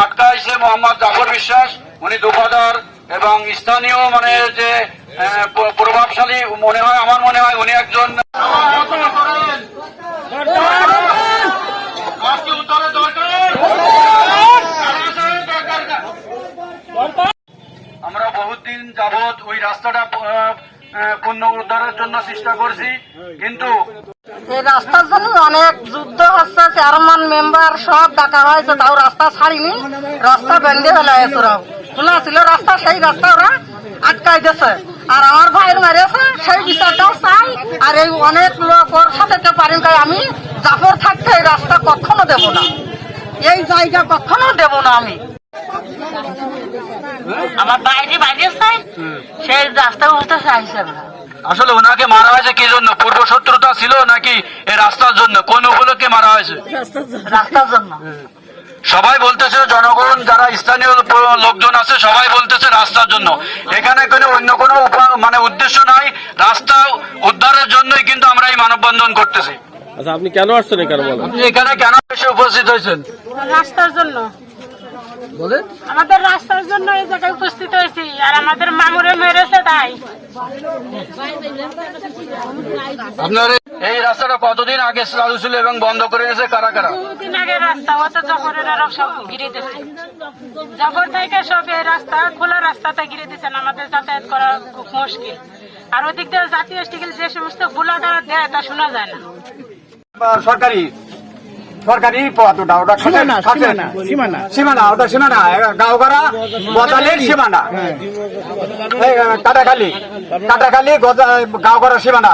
আটকাইছে মোহাম্মদ জাফর বিশ্বাস, উনি দোকাদার এবং স্থানীয় মানে যে প্রভাবশালী মনে হয়, আমার মনে হয় উনি একজন আমরা বহুদিন যাবৎ ওই রাস্তাটা পুনরুদ্ধারের জন্য চেষ্টা করছি। কিন্তু রাস্তার জন্য অনেক যুদ্ধ হচ্ছে চেয়ারম্যান মেম্বার সব ডাকা হয়েছে তাও রাস্তা ছাড়িনি রাস্তা বেঁধে ফেলে ওরা খোলা ছিল রাস্তা সেই রাস্তা ওরা আটকাই দিয়েছে। আর আমার ভাইয়ের মেরেছে সেই বিষয়টাও চাই আর এই অনেক লোক ওর সাথে পারেন তাই আমি জাফর থাকতে এই রাস্তা কখনো দেব না। এই জায়গা কখনো দেব না আমি। আমার বাইরে বাইরে সেই রাস্তা উঠতে চাইছে না আসলে ওনাকে মারা হয়েছে কি জন্য? পূর্ব শত্রুতা ছিল নাকি এই রাস্তার জন্য? কোন উপলক্ষে মারা হয়েছে? রাস্তার জন্য। সবাই বলতেছে জনগণ যারা স্থানীয় লোকজন আছে সবাই বলতেছে রাস্তার জন্য। এখানে কোনো অন্য কোনো মানে উদ্দেশ্য নাই। রাস্তা উদ্ধারের জন্যই কিন্তু আমরা এই মানববন্ধন করতেছি। আচ্ছা আপনি কেন আসছেন এখানে বলেন? আপনি এখানে কেন এসে উপস্থিত হয়েছেন? রাস্তার জন্য। বলেন। আমাদের রাস্তার জন্য এই জায়গায় উপস্থিত হয়েছি আর আমাদের মামুরে মেরেছে তাই। আপনার এই রাস্তাটা কতদিন আগে চালু ছিল এবং বন্ধ করে দিয়েছে কারা কারা? দুদিন আগে রাস্তা অত জফরের আরও সব ঘিরে দিচ্ছে জফর থেকে সব এই রাস্তা খোলা রাস্তাতে ঘিরে দিচ্ছেন আমাদের যাতায়াত করা খুব মুশকিল। আর ওদিক দিয়ে জাতীয় স্টিকেল যে সমস্ত গুলাটা দেয় তা শোনা যায় না। সরকারি সরকারি পথ ওটা ওটা সীমানা সীমানা সীমানা। ওটা সীমানা গাঁওগাড়া সীমানা কাটাখালি। কাটাখালি গাঁওগাড়া সীমানা।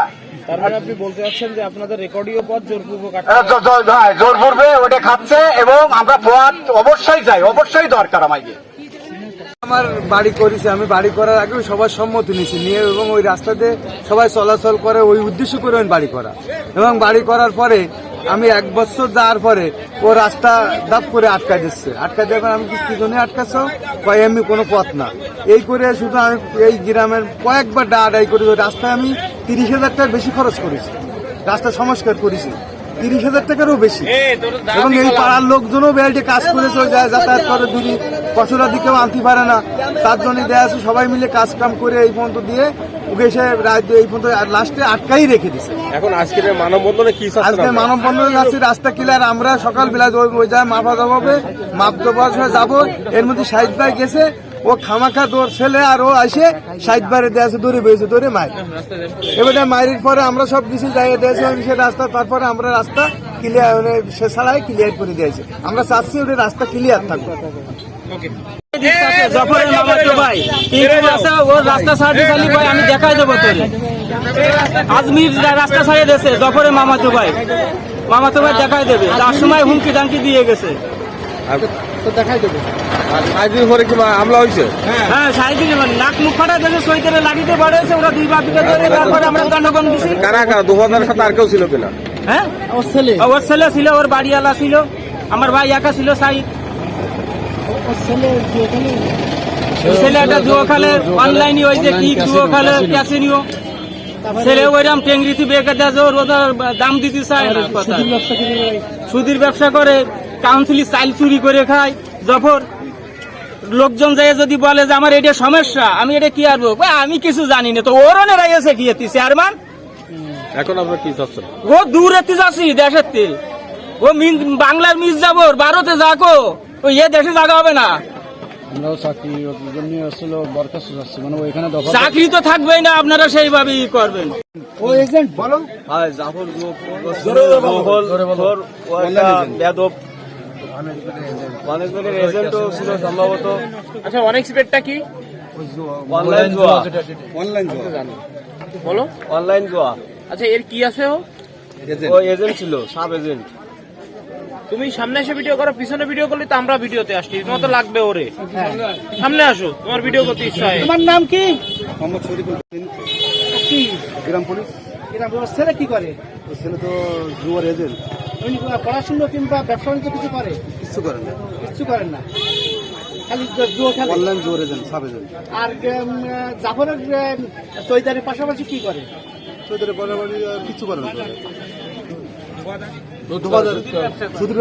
আপনি বলতে চাচ্ছেন যে আপনাদের পথ জোরপূর্বক ওটা খাচ্ছে এবং আমরা পথ অবশ্যই চাই অবশ্যই দরকার আমাকে। আমার বাড়ি করেছে আমি বাড়ি করার আগে সবার সম্মতি নিয়েছি নিয়ে এবং ওই রাস্তাতে সবাই চলাচল করে ওই উদ্দেশ্য করে বাড়ি করা। এবং বাড়ি করার পরে আমি এক বছর যাওয়ার পরে ও রাস্তা দাপ করে আটকাই দিচ্ছে। আটকাই দিয়ে এখন আমি কি জন্য আটকাচ্ছ কয় এমনি কোনো পথ না। এই করে শুধু আমি এই গ্রামের কয়েকবার ডা আদায় করি রাস্তায় আমি তিরিশ হাজার টাকার বেশি খরচ করেছি। রাস্তা সংস্কার করেছি। তিরিশ হাজার টাকারও বেশি। এবং এই পাড়ার লোকজনও বেল্টে কাজ করেছে যায় যাতায়াত করে দূরি কচুরা দিকেও আনতে পারে না। তার জন্য দেয়া আছে সবাই মিলে কাজ কাম করে এই পর্যন্ত দিয়ে ওকে এসে এই পর্যন্ত লাস্টে আটকাই রেখে দিছে। এখন আজকের এই মানববন্ধনে কি আজকে আপনারা? মানব বন্ধন যাচ্ছি রাস্তা ক্লিয়ার আমরা সকালবেলা ওই যায় মাপা যাবে মাপ দেওয়ার সময় যাব। এর মধ্যে সাইড ভাই গেছে ও খামাখা তোর ছেলে আর ও আসে বাইরে দেওয়া আছে দৌড়ে বেয়েছে দৌড়ে মাই এবারে মায়ের পরে আমরা সব কিছু জায়গায় দিয়েছি সে রাস্তা তারপরে আমরা রাস্তা ক্লিয়ার মানে সে ছাড়াই ক্লিয়ার করে দিয়েছি। আমরা চাচ্ছি ওটা রাস্তা ক্লিয়ার থাকবে জফরের মামাতো ভাই। আছে? ওর রাস্তা ভাই আমি দেখাই দেবো তোরে। আজমির রাস্তা ছাড়িয়ে দিয়েছে জফরের মামাতো ভাই। মামাতো ভাই দেখাই দেবে। তার সময় হুমকি দামকি দিয়ে গেছে। আর সাইদিন পরে কি হামলা হয়েছে হ্যাঁ সাইদিন নাক মুখ ফাটা সৈতেরে ওরা দুই ধরে তারপরে আমরা দণ্ডগণ দিছি। কারা কারা? দোকানদারের সাথে আর কেউ ছিল কিনা? হ্যাঁ? ওর ছেলে। ওর ছেলে ছিল ওর বাড়িওয়ালা ছিল। আমার ভাই একা ছিল সাইদ। ছেলে একটা জুয়ো খেলে অনলাইনে ওই যে কি জুয়ো খেলে ক্যাসিনিও ছেলে ওইরকম টেংরিতে বেঁকে দেয় ওর দাম দিতে চায় না সুদির ব্যবসা করে? কাউন্সিলি চাইল চুরি করে খায় জফর। লোকজন যায় যদি বলে যে আমার এটা সমস্যা আমি এটা কি আরবো আমি কিছু জানি না তো ওর অনেক আছে কি এতি চেয়ারম্যান এখন আপনারা কি চাচ্ছেন ও দূরেতে যাচ্ছি দেশের। ও মিন- বাংলার মিস যাব ভারতে যাকো ও এ দেশে জায়গা হবে না। আমরাও চাকরি জন্য আসলে বরখাস্ত যাচ্ছি। মানে ওইখানে চাকরি তো থাকবেই না আপনারা সেইভাবেই করবেন। ও এজেন্ট বলো। আচ্ছা অনেক স্পেডটা কি? অনলাইন জোয়া। অনলাইন বলো। অনলাইন জোয়া। আচ্ছা এর কি আছে ও? ও এজেন্ট ছিল সাব এজেন্ট তুমি সামনে এসে ভিডিও করো পিছনে ভিডিও করলে তো আমরা ভিডিওতে আসছি। তোমার তো লাগবে ওরে। সামনে আসো তোমার ভিডিও করতে ইচ্ছা হয়। তোমার নাম কি? মোহাম্মদ শরীফুল কি? গ্রাম পুলিশ। গ্রাম পুলিশ। ছেলে কি করে? ছেলে তো জুয়ার এজেন্ট উনি পড়াশোনা কিংবা ব্যবসা বাণিজ্য কিছু করে? কিছু করেন না। কিছু করেন না। খালি জুয়া খেলে। অনলাইন জুয়ার এজেন্ট সাব এজেন্ট আর জাফরের চৈতারের পাশাপাশি কি করে? চৈতারের পাশাপাশি কিছু করেন না। শুধু